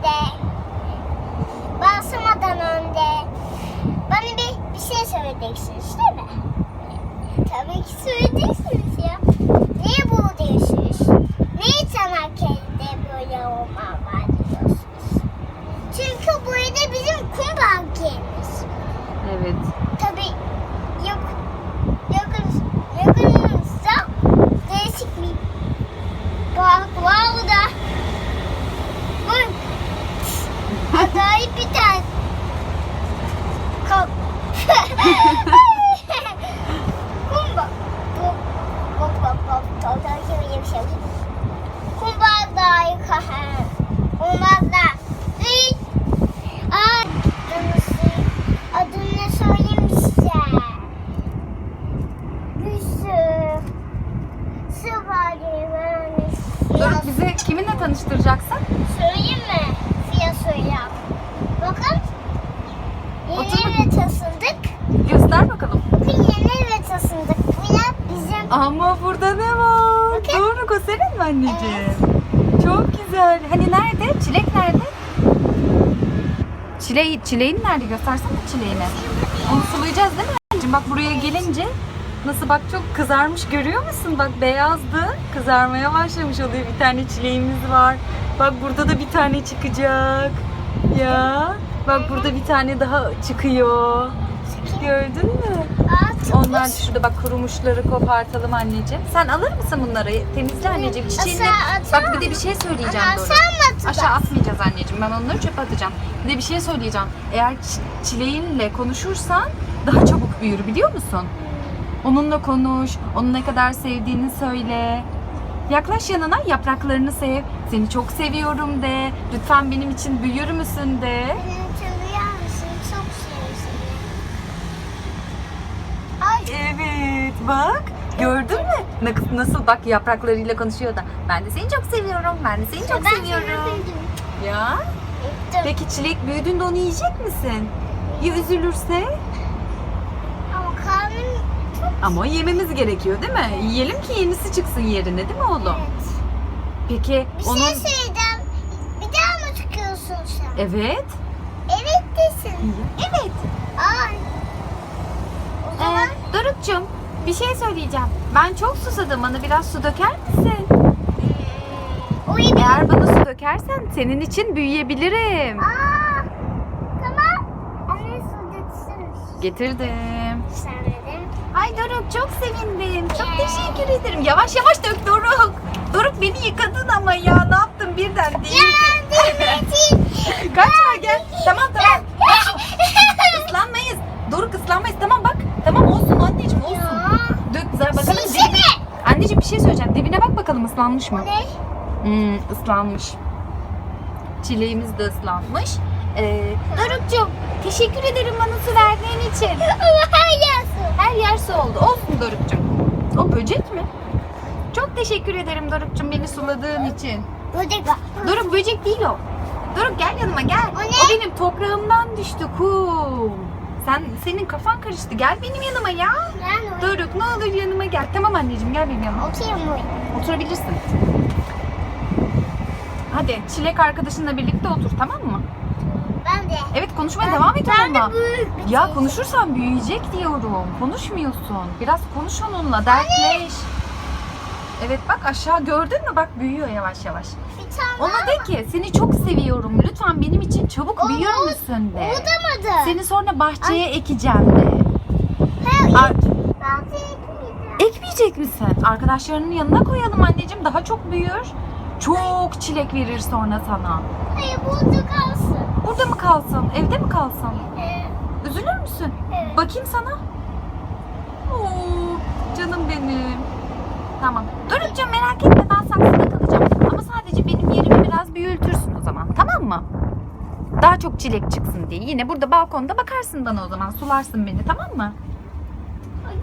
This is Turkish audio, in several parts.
önce basmadan önce bana bir, bir şey söyleyeceksiniz değil mi? Tabii ki söyleyeceksiniz ya. Niye buradasınız? Niye Çanakkale'de böyle olma var diyorsunuz? Çünkü burada bizim kum parkımız. Evet. Tabii yok yakın yakınımızda değişik bir park var da bu acayip bir tane kap kumba bu bu bu bu bu şöyle bir şey kumba da yıkahan kumba da Hey! Aa, adını, adını söyleyeyim size. Gülsü. Sıvali Doruk bize kiminle tanıştıracaksın? Söyleyeyim mi? Fiyat söyle. Bakın. Yeni Otur eve taşındık. Göster bakalım. Bakın yeni eve taşındık. Fiyat bizim. Ama burada ne var? Bakın. Doruk o senin mi anneciğim? Çok güzel. Hani nerede? Çilek nerede? Çileği, çileğin nerede? Göstersene çileğini. Onu sulayacağız değil mi anneciğim? Bak buraya gelince nasıl bak çok kızarmış görüyor musun? Bak beyazdı. Kızarmaya başlamış oluyor. Bir tane çileğimiz var. Bak burada da bir tane çıkacak. Ya. Bak burada bir tane daha çıkıyor. Gördün mü? Onlar şurada bak kurumuşları kopartalım anneciğim. Sen alır mısın bunları? Temizle anneciğim çiçeğini. Bak bir de bir şey söyleyeceğim Ana? Aşağı atmayacağız anneciğim. Ben onları çöpe atacağım. Bir de bir şey söyleyeceğim. Eğer çi- çileğinle konuşursan daha çabuk büyür biliyor musun? Onunla konuş. Onu ne kadar sevdiğini söyle. Yaklaş yanına yapraklarını sev. Seni çok seviyorum de. Lütfen benim için büyür müsün de. Benim için duyar mısın? Çok seviyorsun. Ay. Evet bak gördün mü? Na- Nasıl bak yapraklarıyla konuşuyor da. Ben de seni çok seviyorum. Ben de seni çok ben seviyorum. seni. Ya peki çilek büyüdüğünde onu yiyecek misin? Ya üzülürse? Ama yememiz gerekiyor değil mi? Yiyelim ki yenisi çıksın yerine değil mi oğlum? Evet. Peki Bir onun... şey söyleyeceğim. Bir daha mı çıkıyorsun sen? Evet. Evet desin. Evet. Ay. O zaman Ee, Doruk'cum bir şey söyleyeceğim. Ben çok susadım. Bana biraz su döker misin? o iyi bir... Eğer bana su dökersen senin için büyüyebilirim. Aa, tamam. Anne su döksün. Getirdim. Sen dedin. Ay Doruk çok sevindim. Çok teşekkür ederim. Yavaş yavaş dök Doruk. Doruk beni yıkadın ama ya. Ne yaptın birden değil. Kaçma gel. Tamam tamam. Islanmayız. Doruk ıslanmayız. Tamam bak. Tamam olsun anneciğim olsun. Dök güzel bakalım. Dibine. Anneciğim bir şey söyleyeceğim. Dibine bak bakalım ıslanmış mı? Ne? Hmm, ıslanmış. Çileğimiz de ıslanmış. Ee, Doruk'cum teşekkür ederim bana su verdiğin için. Ama her yer su. Oldu. Olsun Doruk'cum. O böcek mi? Çok teşekkür ederim Doruk'cum beni suladığın için. Böcek. Doruk böcek değil o. Doruk gel yanıma gel. O ne? benim toprağımdan düştü kum. Sen senin kafan karıştı. Gel benim yanıma ya. Ben o. Doruk ne olur yanıma gel. Tamam anneciğim gel benim yanıma. Oturayım mı? Oturabilirsin. Hadi çilek arkadaşınla birlikte otur tamam mı? De. Evet konuşmaya devam et onunla. Ya şey. konuşursan büyüyecek diyorum. Konuşmuyorsun. Biraz konuş onunla. Dertleş. Evet bak aşağı gördün mü? Bak büyüyor yavaş yavaş. Bir tane Ona de ki seni çok seviyorum. Lütfen benim için çabuk O- büyür müsün de. Olamadı. Seni sonra bahçeye ekeceğim de. Hayır, Ar- ben seni ekmeyecek misin? Arkadaşlarının yanına koyalım anneciğim. Daha çok büyür. Çok çilek verir sonra sana. Hayır burada kalsın. Burada mı kalsın? Evde mi kalsın? Ee, Üzülür müsün? evet. Bakayım sana. Oo, canım benim. Tamam. Doruk'cum merak etme ben saksıda kalacağım. Ama sadece benim yerimi biraz büyütürsün o zaman. Tamam mı? Daha çok çilek çıksın diye. Yine burada balkonda bakarsın bana o zaman. Sularsın beni tamam mı?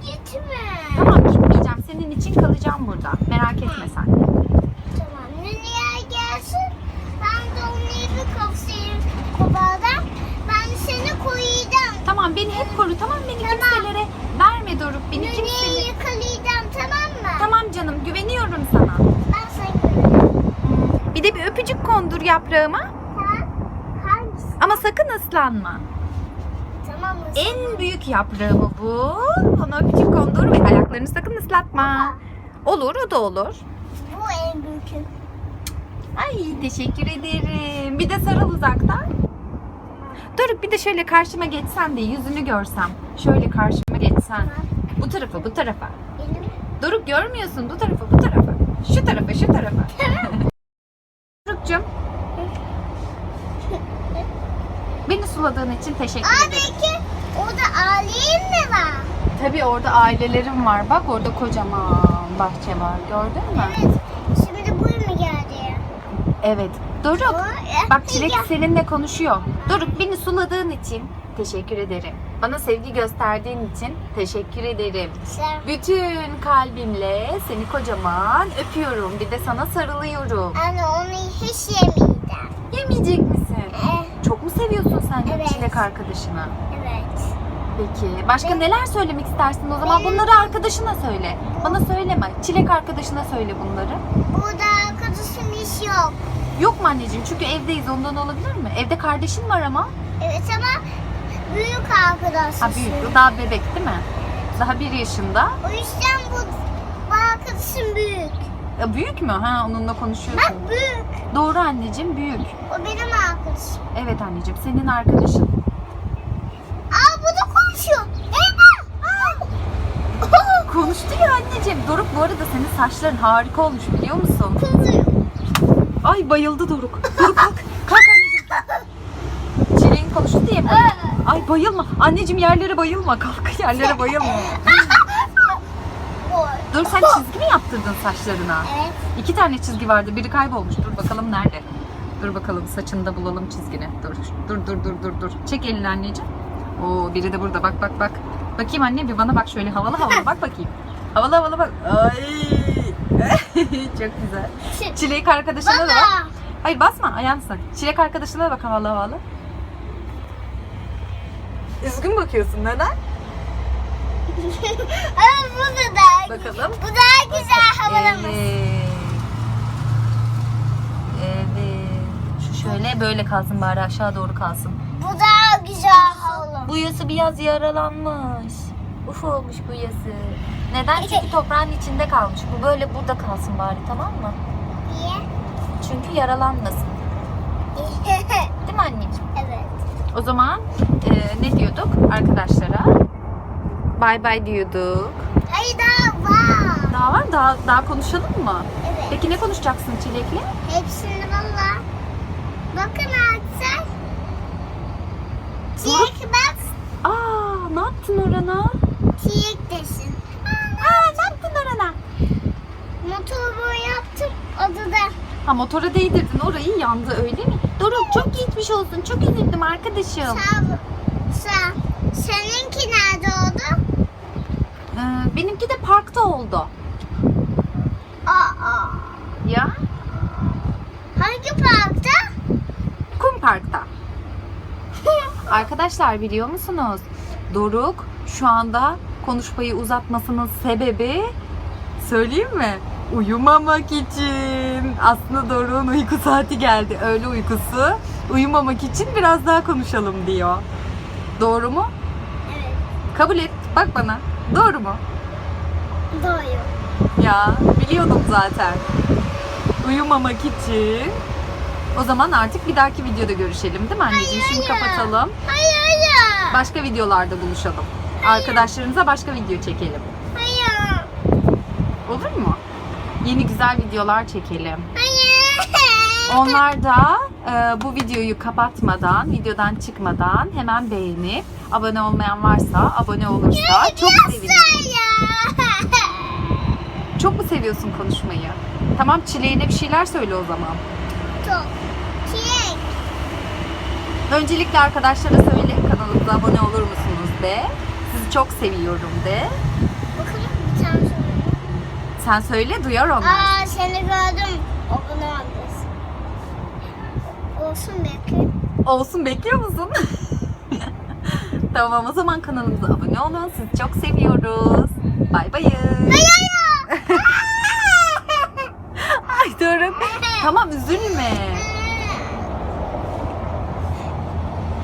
Gitme. Tamam gitmeyeceğim. Senin için kalacağım burada. Merak etme sen. Tamam. Nüneye gelsin. Ben de onu bir kapsayayım kovadan. Ben seni koyacağım. Tamam beni hep koru tamam mı? Beni Tamam. kimselere verme Doruk. Beni Nüneyi kimselere... yakalayacağım tamam mı? Tamam canım güveniyorum sana. Ben seni koyacağım. Bir de bir öpücük kondur yaprağıma. Tamam. Ama sakın ıslanma. Tamam mı? En büyük yaprağımı bu. Ona öpücük kondur ve ayaklarını sakın ıslatma. Olur o da olur. Bu en büyükü. Ay teşekkür ederim. Bir de sarıl uzaktan. Doruk bir de şöyle karşıma geçsen de yüzünü görsem. Şöyle karşıma geçsen. Bu tarafa bu tarafa. Benim. Doruk görmüyorsun bu tarafa bu tarafa. Şu tarafa şu tarafa. Doruk'cum. Beni suladığın için teşekkür Aa ederim. belki orada alem mi var? Tabii orada ailelerim var. Bak orada kocaman bahçe var. Gördün mü? Evet. Şimdi bu mu geldi? Evet. Doruk. Bu- Bak Çilek Ya. seninle konuşuyor. Doruk beni suladığın için teşekkür ederim. Bana sevgi gösterdiğin için teşekkür ederim. Sen- Bütün kalbimle seni kocaman öpüyorum. Bir de sana sarılıyorum. Anne onu hiç yemeyeceğim. Yemeyecek misin? Eh, seviyorsun sen Evet. Çilek arkadaşını? evet. Peki. Başka neler söylemek istersin o zaman? Benim- Bunları arkadaşına söyle. Bana söyleme. Çilek arkadaşına söyle bunları. Burada arkadaşım hiç yok. Yok mu anneciğim? Çünkü evdeyiz. Ondan olabilir mi? Evde kardeşin var ama. Evet ama büyük arkadaşım. Ha büyük. Daha bebek değil mi? Daha bir yaşında. O yüzden bu, bu arkadaşım büyük. Ya büyük mü? Ha onunla konuşuyorsun. Bak büyük. Doğru anneciğim büyük. O benim arkadaşım. Evet anneciğim senin arkadaşın. Aa bu da konuşuyor. Eyvah. Aa. Konuştu ya anneciğim. Doruk bu arada senin saçların harika olmuş biliyor musun? Kızıyor. Ay bayıldı Doruk. Doruk kalk. Kalk anneciğim. Çileğin konuştu diye mi? Ay bayılma. Anneciğim yerlere bayılma. Kalk yerlere bayılma. Doruk sen çizgi mi yaptırdın saçlarına? Evet. İki tane çizgi vardı. Biri kaybolmuş. Dur bakalım nerede? Dur bakalım saçında bulalım çizgini. Dur. Dur dur dur dur dur. Çek elini anneciğim. Oo biri de burada. Bak bak bak. Bakayım anne bir bana bak şöyle havalı havalı bak bakayım. Havalı havalı bak. Ay. Çok güzel. Çilek arkadaşına da bak. Hayır basma ayağını sak. Çilek arkadaşına da bak havalı havalı. Üzgün bakıyorsun neden? Aa, bu da daha, Bakalım. bu daha güzel havalamız. Evet. Evet. Şu şöyle böyle kalsın bari aşağı doğru kalsın. Bu daha güzel havalı. Bu yası biraz yaralanmış. Uf olmuş bu yası. Neden? Çünkü toprağın içinde kalmış. Bu böyle burada kalsın bari tamam mı? Niye? Çünkü yaralanmasın. Değil mi anneciğim? evet. O zaman e, ne diyorduk arkadaşlara? Bay bay diyorduk. Hayır daha var. Daha var daha daha konuşalım mı? Evet. Peki ne konuşacaksın Çilek'le? Hepsini valla. Bakın artık. Çiğek bak. Aa, ne yaptın orana? Çiğek desin. Aa, ne yaptın orana? Motoru yaptım. Adı da. Ha motora değdirdin orayı yandı öyle mi? Doruk çok geçmiş olsun. Çok üzüldüm arkadaşım. Sağ, sağ. Seninki nerede oldu? Ee, benimki de parkta oldu. Aa. Ya? Hangi parkta? Kum parkta. Arkadaşlar biliyor musunuz? Doruk şu anda konuşmayı uzatmasının sebebi söyleyeyim mi? Uyumamak için. Aslında Doruk'un uyku saati geldi. Öğle uykusu. Uyumamak için biraz daha konuşalım diyor. Doğru mu? Evet. Kabul et. Bak bana. Doğru mu? Doğru. Ya biliyordum zaten. Uyumamak için. O zaman artık bir dahaki videoda görüşelim değil mi anneciğim? Hayır, Şimdi hayır. kapatalım. Hayır hayır. Başka videolarda buluşalım. Arkadaşlarımıza başka video çekelim. Hayır. Olur mu? Yeni güzel videolar çekelim. Hayır. Onlar da e, bu videoyu kapatmadan, videodan çıkmadan hemen beğenip abone olmayan varsa abone olursa çok sevinirim. Çok mu seviyorsun konuşmayı? Tamam çileğine bir şeyler söyle o zaman. Çok. Çiğek. Öncelikle arkadaşlara söyle kanalımıza abone olur musunuz de. Sizi çok seviyorum de. Bakalım bir tane söyle. Sen söyle duyar onlar. Aa seni gördüm. Abone olmalısın. Olsun belki. Olsun bekliyor musun? tamam o zaman kanalımıza abone olun. Sizi çok seviyoruz. Bay bayın. Bay bay. Ay durun. Tamam üzülme.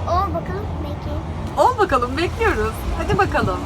Ol bakalım belki. Ol bakalım bekliyoruz. Hadi bakalım.